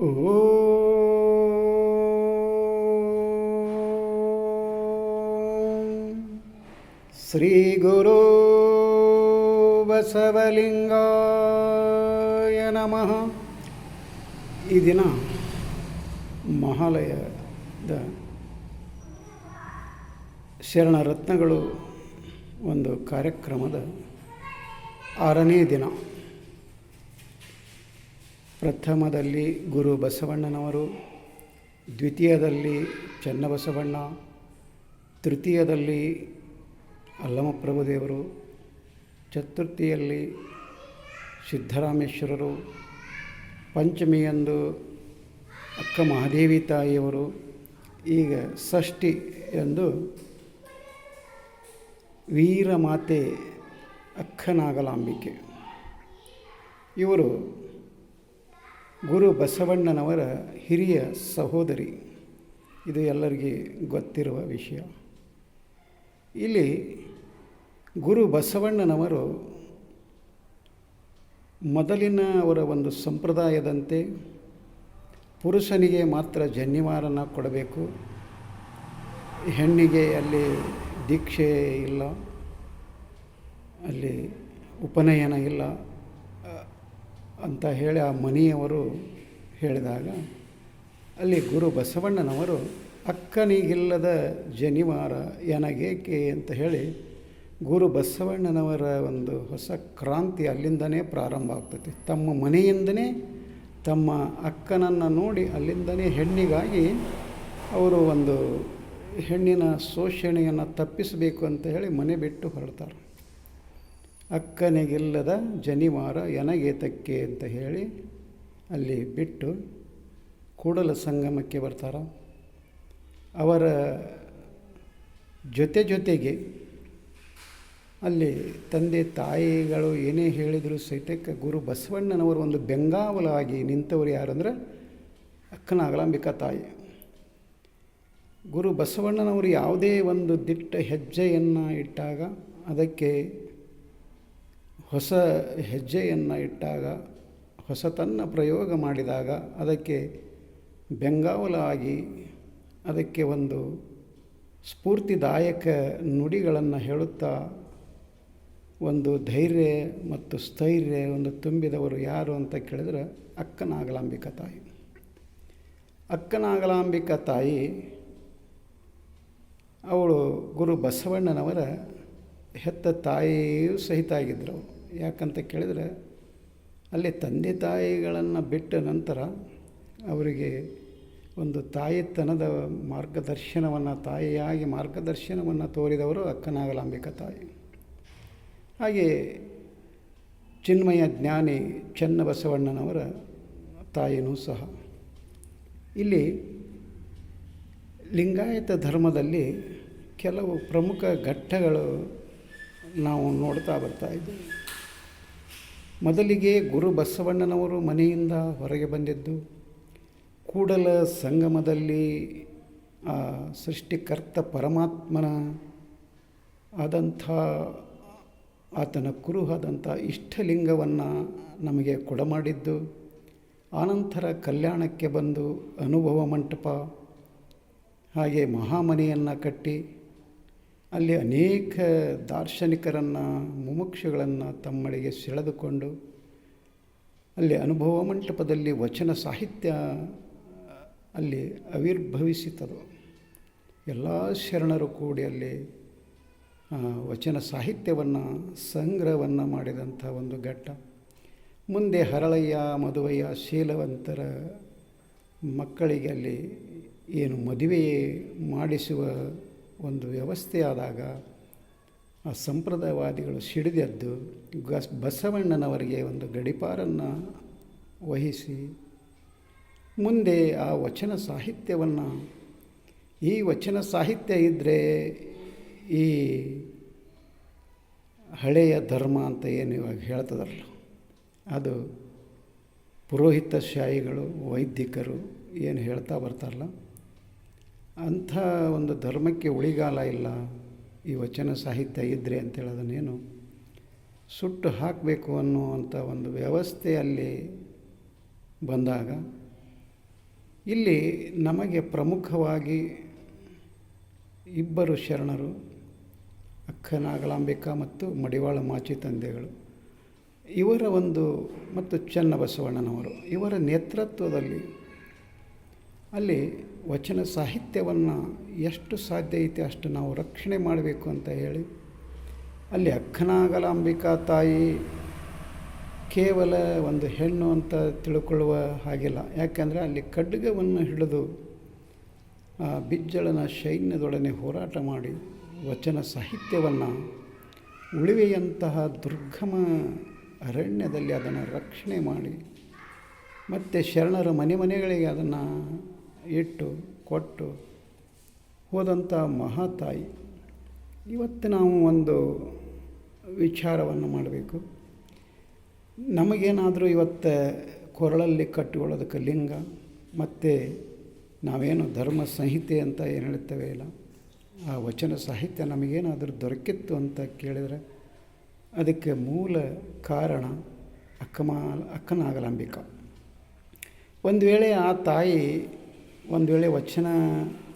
ಶ್ರೀ ಗುರು ಬಸವಲಿಂಗಾಯ ನಮಃ ಈ ದಿನ ಮಹಾಲಯದ ಶರಣರತ್ನಗಳು ಒಂದು ಕಾರ್ಯಕ್ರಮದ ಆರನೇ ದಿನ. ಪ್ರಥಮದಲ್ಲಿ ಗುರು ಬಸವಣ್ಣನವರು, ದ್ವಿತೀಯದಲ್ಲಿ ಚನ್ನಬಸವಣ್ಣ, ತೃತೀಯದಲ್ಲಿ ಅಲ್ಲಮಪ್ರಭುದೇವರು, ಚತುರ್ಥಿಯಲ್ಲಿ ಸಿದ್ದರಾಮೇಶ್ವರರು, ಪಂಚಮಿಯಂದು ಅಕ್ಕ ಮಹಾದೇವಿ ತಾಯಿಯವರು, ಈಗ ಷಷ್ಠಿ ಎಂದು ವೀರಮಾತೆ ಅಕ್ಕನಾಗಲಾಂಬಿಕೆ. ಇವರು ಗುರು ಬಸವಣ್ಣನವರ ಹಿರಿಯ ಸಹೋದರಿ. ಇದು ಎಲ್ಲರಿಗೆ ಗೊತ್ತಿರುವ ವಿಷಯ. ಇಲ್ಲಿ ಗುರು ಬಸವಣ್ಣನವರು ಮೊದಲಿನ ಅವರ ಒಂದು ಸಂಪ್ರದಾಯದಂತೆ ಪುರುಷನಿಗೆ ಮಾತ್ರ ಜನ್ಯವಾರನ ಕೊಡಬೇಕು. ಹೆಣ್ಣಿಗೆ ಅಲ್ಲಿ ದೀಕ್ಷೆ ಇಲ್ಲ. ಅಲ್ಲಿ ಉಪನಯನ ಇಲ್ಲ. ಅಂತ ಹೇಳಿ ಆ ಮನೆಯವರು ಹೇಳಿದಾಗ, ಅಲ್ಲಿ ಗುರು ಬಸವಣ್ಣನವರು, ಅಕ್ಕನಿಗಿಲ್ಲದ ಜನಿವಾರ ಏನಗೇಕೆ ಅಂತ ಹೇಳಿ, ಗುರು ಬಸವಣ್ಣನವರ ಒಂದು ಹೊಸ ಕ್ರಾಂತಿ ಅಲ್ಲಿಂದನೇ ಪ್ರಾರಂಭ ಆಗ್ತದೆ. ತಮ್ಮ ಮನೆಯಿಂದನೇ ತಮ್ಮ ಅಕ್ಕನನ್ನು ನೋಡಿ ಅಲ್ಲಿಂದನೇ ಹೆಣ್ಣಿಗಾಗಿ ಅವರು ಒಂದು ಹೆಣ್ಣಿನ ಶೋಷಣೆಯನ್ನು ತಪ್ಪಿಸಬೇಕು ಅಂತ ಹೇಳಿ ಮನೆ ಬಿಟ್ಟು ಹೊರಡ್ತಾರೆ. ಅಕ್ಕನಿಗಿಲ್ಲದ ಜನಿವಾರ ಎನಗೇತಕ್ಕೆ ಅಂತ ಹೇಳಿ ಅಲ್ಲಿ ಬಿಟ್ಟು ಕೂಡಲ ಸಂಗಮಕ್ಕೆ ಬರ್ತಾರೆ. ಅವರ ಜೊತೆ ಜೊತೆಗೆ ಅಲ್ಲಿ ತಂದೆ ತಾಯಿಗಳು ಏನೇ ಹೇಳಿದರೂ ಸಹಿತಕ್ಕೆ ಗುರು ಬಸವಣ್ಣನವರು ಒಂದು ಬೆಂಗಾವಲಾಗಿ ನಿಂತವರು ಯಾರಂದ್ರೆ ಅಕ್ಕನ ಅಗಲಾಂಬಿಕಾ ತಾಯಿ. ಗುರು ಬಸವಣ್ಣನವರು ಯಾವುದೇ ಒಂದು ದಿಟ್ಟ ಹೆಜ್ಜೆಯನ್ನು ಇಟ್ಟಾಗ ಅದಕ್ಕೆ ಹೊಸ ಹೆಜ್ಜೆಯನ್ನು ಇಟ್ಟಾಗ ಹೊಸತನ್ನು ಪ್ರಯೋಗ ಮಾಡಿದಾಗ ಅದಕ್ಕೆ ಬೆಂಗಾವಲಾಗಿ ಅದಕ್ಕೆ ಒಂದು ಸ್ಫೂರ್ತಿದಾಯಕ ನುಡಿಗಳನ್ನು ಹೇಳುತ್ತಾ, ಒಂದು ಧೈರ್ಯ ಮತ್ತು ಸ್ಥೈರ್ಯ, ಒಂದು ತುಂಬಿದವರು ಯಾರು ಅಂತ ಕೇಳಿದ್ರೆ ಅಕ್ಕನಾಗಲಾಂಬಿಕ ತಾಯಿ. ಅಕ್ಕನಾಗಲಾಂಬಿಕ ತಾಯಿ ಅವಳು ಗುರು ಬಸವಣ್ಣನವರ ಹೆತ್ತ ತಾಯಿಯೂ ಸಹಿತ ಆಗಿದ್ದರು ಯಾಕಂತ ಕೇಳಿದರೆ ಅಲ್ಲಿ ತಂದೆ ತಾಯಿಗಳನ್ನು ಬಿಟ್ಟ ನಂತರ ಅವರಿಗೆ ಒಂದು ತಾಯಿತನದ ಮಾರ್ಗದರ್ಶನವನ್ನು, ತಾಯಿಯಾಗಿ ಮಾರ್ಗದರ್ಶನವನ್ನು ತೋರಿದವರು ಅಕ್ಕನಾಗಲಾಂಬಿಕ ತಾಯಿ. ಹಾಗೆ ಚಿನ್ಮಯ ಜ್ಞಾನಿ ಚನ್ನಬಸವಣ್ಣನವರ ತಾಯಿನೂ ಸಹ. ಇಲ್ಲಿ ಲಿಂಗಾಯತ ಧರ್ಮದಲ್ಲಿ ಕೆಲವು ಪ್ರಮುಖ ಘಟ್ಟಗಳು ನಾವು ನೋಡ್ತಾ ಬರ್ತಾ ಇದ್ದೀವಿ. ಮೊದಲಿಗೆ ಗುರು ಬಸವಣ್ಣನವರು ಮನೆಯಿಂದ ಹೊರಗೆ ಬಂದಿದ್ದು, ಕೂಡಲ ಸಂಗಮದಲ್ಲಿ ಆ ಸೃಷ್ಟಿಕರ್ತ ಪರಮಾತ್ಮನ ಆದಂಥ, ಆತನ ಕುರುಹಾದಂಥ ಇಷ್ಟಲಿಂಗವನ್ನು ನಮಗೆ ಕೊಡಮಾಡಿದ್ದು, ಆನಂತರ ಕಲ್ಯಾಣಕ್ಕೆ ಬಂದು ಅನುಭವ ಮಂಟಪ, ಹಾಗೆ ಮಹಾಮನೆಯನ್ನು ಕಟ್ಟಿ ಅಲ್ಲಿ ಅನೇಕ ದಾರ್ಶನಿಕರನ್ನು, ಮುಮುಕ್ಷಗಳನ್ನು ತಮ್ಮಳಿಗೆ ಸೆಳೆದುಕೊಂಡು ಅಲ್ಲಿ ಅನುಭವ ಮಂಟಪದಲ್ಲಿ ವಚನ ಸಾಹಿತ್ಯ, ಅಲ್ಲಿ ಆವಿರ್ಭವಿಸಿತದು. ಎಲ್ಲ ಶರಣರು ಕೂಡಿ ಅಲ್ಲಿ ವಚನ ಸಾಹಿತ್ಯವನ್ನು, ಸಂಗ್ರಹವನ್ನು ಮಾಡಿದಂಥ ಒಂದು ಘಟ್ಟ. ಮುಂದೆ ಹರಳಯ್ಯ, ಮದುವಯ್ಯ, ಶೀಲವಂತರ ಮಕ್ಕಳಿಗೆ ಅಲ್ಲಿ ಏನು ಮದುವೆ ಮಾಡಿಸುವ ಒಂದು ವ್ಯವಸ್ಥೆ ಆದಾಗ ಆ ಸಂಪ್ರದಾಯವಾದಿಗಳು ಸಿಡಿದೆದ್ದು ಗಸ್ ಬಸವಣ್ಣನವರಿಗೆ ಒಂದು ಗಡಿಪಾರನ್ನು ವಹಿಸಿ ಮುಂದೆ ಆ ವಚನ ಸಾಹಿತ್ಯವನ್ನು, ಈ ವಚನ ಸಾಹಿತ್ಯ ಇದ್ದರೆ ಈ ಹಳೆಯ ಧರ್ಮ ಅಂತ ಏನು ಇವಾಗ ಹೇಳ್ತದಲ್ಲ. ಅದು ಪುರೋಹಿತಶಾಹಿಗಳು, ವೈದಿಕರು ಏನು ಹೇಳ್ತಾ ಬರ್ತಾರಲ್ಲ ಅಂಥ ಒಂದು ಧರ್ಮಕ್ಕೆ ಉಳಿಗಾಲ ಇಲ್ಲ. ಈ ವಚನ ಸಾಹಿತ್ಯ ಇದ್ದರೆ ಅಂತೇಳಿ ಅದನ್ನೇನು ಸುಟ್ಟು ಹಾಕಬೇಕು ಅನ್ನುವಂಥ ಒಂದು ವ್ಯವಸ್ಥೆಯಲ್ಲಿ ಬಂದಾಗ ಇಲ್ಲಿ ನಮಗೆ ಪ್ರಮುಖವಾಗಿ ಇಬ್ಬರು ಶರಣರು ಅಕ್ಕ ನಾಗಲಾಂಬಿಕಾ ಮತ್ತು ಮಡಿವಾಳ ಮಾಚಿ ತಂದೆಗಳು, ಇವರ ಒಂದು ಮತ್ತು ಚನ್ನಬಸವಣ್ಣನವರು ಇವರ ನೇತೃತ್ವದಲ್ಲಿ ಅಲ್ಲಿ ವಚನ ಸಾಹಿತ್ಯವನ್ನು ಎಷ್ಟು ಸಾಧ್ಯ ಐತೆ ಅಷ್ಟು ನಾವು ರಕ್ಷಣೆ ಮಾಡಬೇಕು ಅಂತ ಹೇಳಿ ಅಲ್ಲಿ ಅಕ್ಕನಾಗಲಾಂಬಿಕಾ ತಾಯಿ ಕೇವಲ ಒಂದು ಹೆಣ್ಣು ಅಂತ ತಿಳ್ಕೊಳ್ಳುವ ಹಾಗಿಲ್ಲ. ಯಾಕೆಂದರೆ ಅಲ್ಲಿ ಖಡ್ಗವನ್ನು ಹಿಡಿದು, ಆ, ಬಿಜ್ಜಳನ ಸೈನ್ಯದೊಡನೆ ಹೋರಾಟ ಮಾಡಿ ವಚನ ಸಾಹಿತ್ಯವನ್ನು ಉಳಿವೆಯಂತಹ ದುರ್ಗಮ ಅರಣ್ಯದಲ್ಲಿ ಅದನ್ನು ರಕ್ಷಣೆ ಮಾಡಿ, ಮತ್ತು ಶರಣರ ಮನೆ ಮನೆಗಳಿಗೆ ಅದನ್ನು ಇಟ್ಟು ಕೊಟ್ಟು ಹೋದಂಥ ಮಹಾತಾಯಿ. ಇವತ್ತು ನಾವು ಒಂದು ವಿಚಾರವನ್ನು ಮಾಡಬೇಕು. ನಮಗೇನಾದರೂ ಇವತ್ತು ಕೊರಳಲ್ಲಿ ಕಟ್ಟಿಕೊಳ್ಳೋದಕ್ಕೆ ಲಿಂಗ, ಮತ್ತು ನಾವೇನು ಧರ್ಮ ಸಂಹಿತೆ ಅಂತ ಏನು ಹೇಳ್ತೇವೆ ಇಲ್ಲ? ಆ ವಚನ ಸಾಹಿತ್ಯ ನಮಗೇನಾದರೂ ದೊರಕಿತ್ತು ಅಂತ ಕೇಳಿದರೆ ಅದಕ್ಕೆ ಮೂಲ ಕಾರಣ ಅಕ್ಕಮಾಲ ಅಕ್ಕನಾಗಲಂಬಿಕ. ಒಂದು ವೇಳೆ ಆ ತಾಯಿ ಒಂದು ವೇಳೆ ವಚನ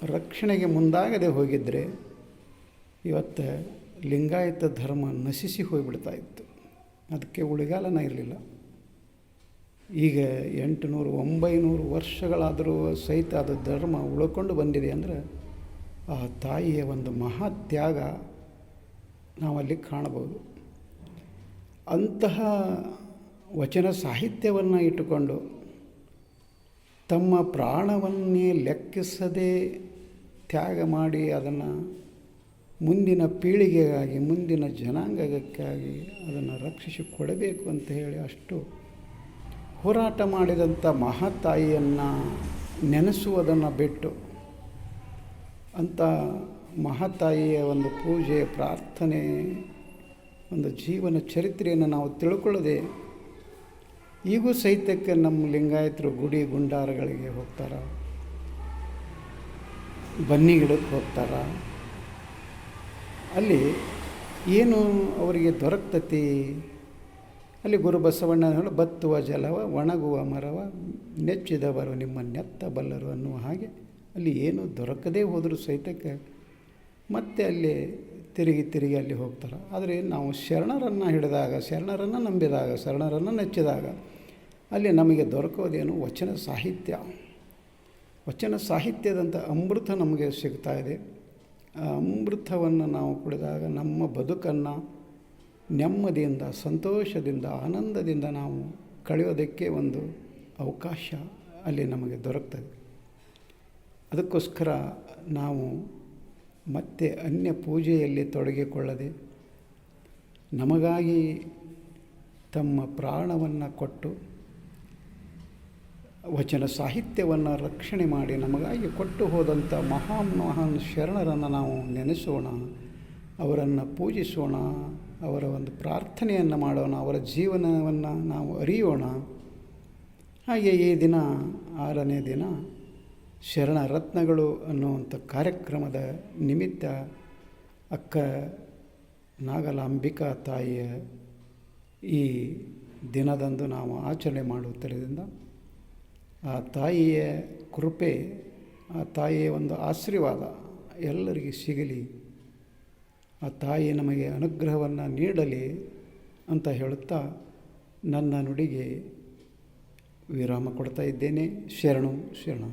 ರಕ್ಷಣೆಗೆ ಮುಂದಾಗದೆ ಹೋಗಿದ್ದರೆ ಇವತ್ತು ಲಿಂಗಾಯತ ಧರ್ಮ ನಶಿಸಿ ಹೋಗಿಬಿಡ್ತಾ ಇತ್ತು. ಅದಕ್ಕೆ ಉಳಿಗಾಲನ ಇರಲಿಲ್ಲ. ಈಗ ಎಂಟುನೂರು, ಒಂಬೈನೂರು ವರ್ಷಗಳಾದರೂ ಸಹಿತ ಅದು ಧರ್ಮ ಉಳ್ಕೊಂಡು ಬಂದಿದೆ ಅಂದರೆ ಆ ತಾಯಿಯ ಒಂದು ಮಹಾತ್ಯಾಗ ನಾವಲ್ಲಿ ಕಾಣಬಹುದು. ಅಂತಹ ವಚನ ಸಾಹಿತ್ಯವನ್ನು ಇಟ್ಟುಕೊಂಡು ತಮ್ಮ ಪ್ರಾಣವನ್ನೇ ಲೆಕ್ಕಿಸದೆ ತ್ಯಾಗ ಮಾಡಿ ಅದನ್ನು ಮುಂದಿನ ಪೀಳಿಗೆಗಾಗಿ, ಮುಂದಿನ ಜನಾಂಗಕ್ಕಾಗಿ ಅದನ್ನು ರಕ್ಷಿಸಿ ಕೊಡಬೇಕು ಅಂತ ಹೇಳಿ ಅಷ್ಟು ಹೋರಾಟ ಮಾಡಿದಂಥ ಮಹಾತಾಯಿಯನ್ನು ನೆನೆಸುವುದನ್ನು ಬಿಟ್ಟು ಅಂಥ ಮಹಾತಾಯಿಯ ಒಂದು ಪೂಜೆ, ಪ್ರಾರ್ಥನೆ, ಒಂದು ಜೀವನ ಚರಿತ್ರೆಯನ್ನು ನಾವು ತಿಳ್ಕೊಳ್ಳದೆ ಈಗೂ ಸಹಿತಕ್ಕೆ ನಮ್ಮ ಲಿಂಗಾಯತರು ಗುಡಿ ಗುಂಡಾರಗಳಿಗೆ ಹೋಗ್ತಾರ. ಬನ್ನಿ ಗಿಡಕ್ಕೆ ಹೋಗ್ತಾರೆ. ಅಲ್ಲಿ ಏನು ಅವರಿಗೆ ದೊರಕ್ತತಿ? ಅಲ್ಲಿ ಗುರು ಬಸವಣ್ಣ ಹೇಳಿ, ಬತ್ತುವ ಜಲವ, ಒಣಗುವ ಮರವ, ನೆಚ್ಚಿದವರು ನಿಮ್ಮ ನೆತ್ತ ಬಲ್ಲರು ಅನ್ನುವ ಹಾಗೆ ಅಲ್ಲಿ ಏನು ದೊರಕದೇ ಹೋದರೂ ಸಹಿತಕ್ಕೆ ಮತ್ತೆ ಅಲ್ಲಿ ತಿರುಗಿ ತಿರುಗಿ ಅಲ್ಲಿ ಹೋಗ್ತಾರೆ. ಆದರೆ ನಾವು ಶರಣರನ್ನು ಹಿಡಿದಾಗ, ಶರಣರನ್ನು ನಂಬಿದಾಗ, ಶರಣರನ್ನು ನೆಚ್ಚಿದಾಗ ಅಲ್ಲಿ ನಮಗೆ ದೊರಕೋದೇನು ವಚನ ಸಾಹಿತ್ಯ. ವಚನ ಸಾಹಿತ್ಯದಂಥ ಅಮೃತ ನಮಗೆ ಸಿಗ್ತಾ ಇದೆ. ಆ ಅಮೃತವನ್ನು ನಾವು ಕುಡಿದಾಗ ನಮ್ಮ ಬದುಕನ್ನು ನೆಮ್ಮದಿಯಿಂದ, ಸಂತೋಷದಿಂದ, ಆನಂದದಿಂದ ನಾವು ಕಳೆಯೋದಕ್ಕೆ ಒಂದು ಅವಕಾಶ ಅಲ್ಲಿ ನಮಗೆ ದೊರಕ್ತದೆ. ಅದಕ್ಕೋಸ್ಕರ ನಾವು ಮತ್ತೆ ಅನ್ಯ ಪೂಜೆಯಲ್ಲಿ ತೊಡಗಿಕೊಳ್ಳದೆ, ನಮಗಾಗಿ ತಮ್ಮ ಪ್ರಾಣವನ್ನು ಕೊಟ್ಟು ವಚನ ಸಾಹಿತ್ಯವನ್ನು ರಕ್ಷಣೆ ಮಾಡಿ ನಮಗಾಗಿ ಕೊಟ್ಟು ಹೋದಂಥ ಮಹಾನ್ ಮಹಾನ್ ಶರಣರನ್ನು ನಾವು ನೆನೆಸೋಣ, ಅವರನ್ನು ಪೂಜಿಸೋಣ, ಅವರ ಒಂದು ಪ್ರಾರ್ಥನೆಯನ್ನು ಮಾಡೋಣ, ಅವರ ಜೀವನವನ್ನು ನಾವು ಅರಿಯೋಣ. ಹಾಗೆ ಈ ದಿನ, ಆರನೇ ದಿನ ಶರಣ ರತ್ನಗಳು ಅನ್ನುವಂಥ ಕಾರ್ಯಕ್ರಮದ ನಿಮಿತ್ತ ಅಕ್ಕ ನಾಗಲಾಂಬಿಕಾ ತಾಯಿಯ ಈ ದಿನದಂದು ನಾವು ಆಚರಣೆ ಮಾಡುತ್ತಿರೋದ್ರಿಂದ ಆ ತಾಯಿಯ ಕೃಪೆ, ಆ ತಾಯಿಯ ಒಂದು ಆಶೀರ್ವಾದ ಎಲ್ಲರಿಗೆ ಸಿಗಲಿ. ಆ ತಾಯಿ ನಮಗೆ ಅನುಗ್ರಹವನ್ನು ನೀಡಲಿ ಅಂತ ಹೇಳುತ್ತಾ ನನ್ನ ನುಡಿಗೆ ವಿರಾಮ ಕೊಡ್ತಾ ಇದ್ದೇನೆ. ಶರಣು, ಶರಣ.